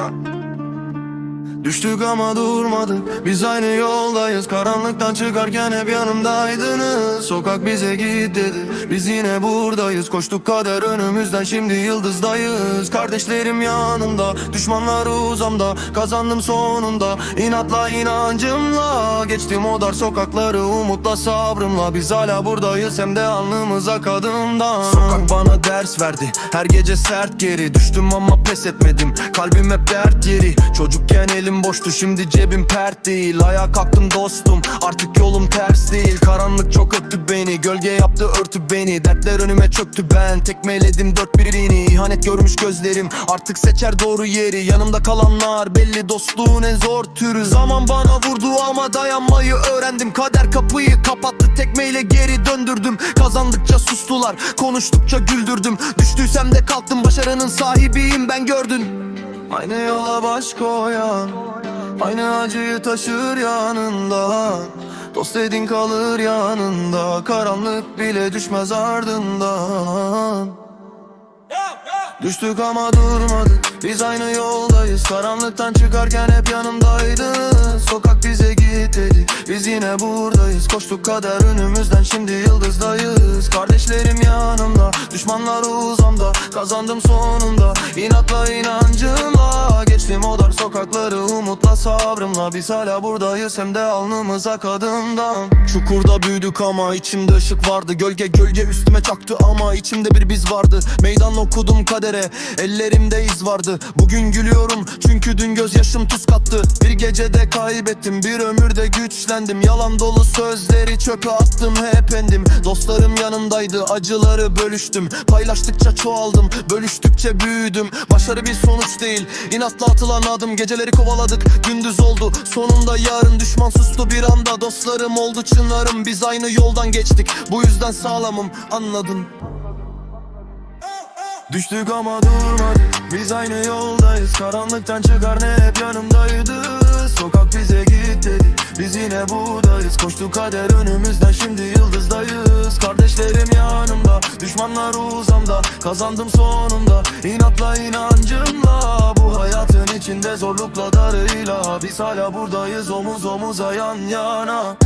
Huh? Düştük ama durmadık. Biz aynı yoldayız. Karanlıktan çıkarken hep yanımdaydınız. Sokak bize git dedi. Biz yine buradayız. Koştuk kader önümüzden. Şimdi yıldızdayız. Kardeşlerim yanımda. Düşmanlar uzamda. Kazandım sonunda. İnatla inancımla. Geçtim o dar sokakları Umutla sabrımla. Biz hala buradayız. Hem de alnımıza kadından. Sokak bana ders verdi. Her gece sert geri. Düştüm ama pes etmedim. Kalbim hep dert yeri. Çocukken elim boştu şimdi cebim pert değil. Ayağa kalktım dostum artık yolum ters değil. Karanlık çok öptü beni Gölge yaptı örtü beni. Dertler önüme çöktü ben Tekmeledim dört birini İhanet görmüş gözlerim Artık seçer doğru yeri. Yanımda kalanlar belli dostluğun en zor türü. Zaman bana vurdu ama dayanmayı öğrendim. Kader kapıyı kapattı tekmeyle geri döndürdüm. Kazandıkça sustular konuştukça güldürdüm. Düştüysem de kalktım başarının sahibiyim ben gördün Aynı yola baş koyan Aynı acıyı taşır yanında. Dost edin kalır yanında Karanlık bile düşmez ardından. Düştük ama durmadık Biz aynı yoldayız. Karanlıktan çıkarken hep yanımdaydın Sokak bize git dedi Biz yine buradayız. Koştuk kader önümüzden Şimdi yıldızdayız. Kardeşlerim yanımda Düşmanlar uzamda. Kazandım sonunda İnatla inancımla Geçtim o dar sokakları Umutla sabrımla. Biz hala buradayız Hem de alnımıza kadından. Çukurda büyüdük ama içimde ışık vardı. Gölge gölge üstüme çaktı ama içimde bir biz vardı. Meydan okudum kadere Ellerimde iz vardı. Bugün gülüyorum çünkü dün gözyaşım tuz kattı. Bir gecede kaybettim bir ömürde güçlendim. Yalan dolu sözleri çöpe attım hep endim. Dostlarım yanımdaydı acıları bölüştüm. Paylaştıkça çoğaldım bölüştükçe büyüdüm. Başarı bir sonuç değil inatla atılan adım Geceleri kovaladık gündüz oldu. Sonunda yarın Düşman sustu bir anda dostlarım oldu. Çınarım Biz aynı yoldan geçtik. Bu yüzden sağlamım anladın. Düştük ama durmadık Biz aynı yoldayız. Karanlıktan çıkar ne hep yanımdaydı. Sokak bize git dedi Biz yine buradayız. Koştuk kader önümüzden Şimdi yıldızdayız. Kardeşlerim yanımda Düşmanlar uzamda. Kazandım sonunda İnatla inancımla. Bu zorlukla darıyla Biz hala buradayız. Omuz omuza yan yana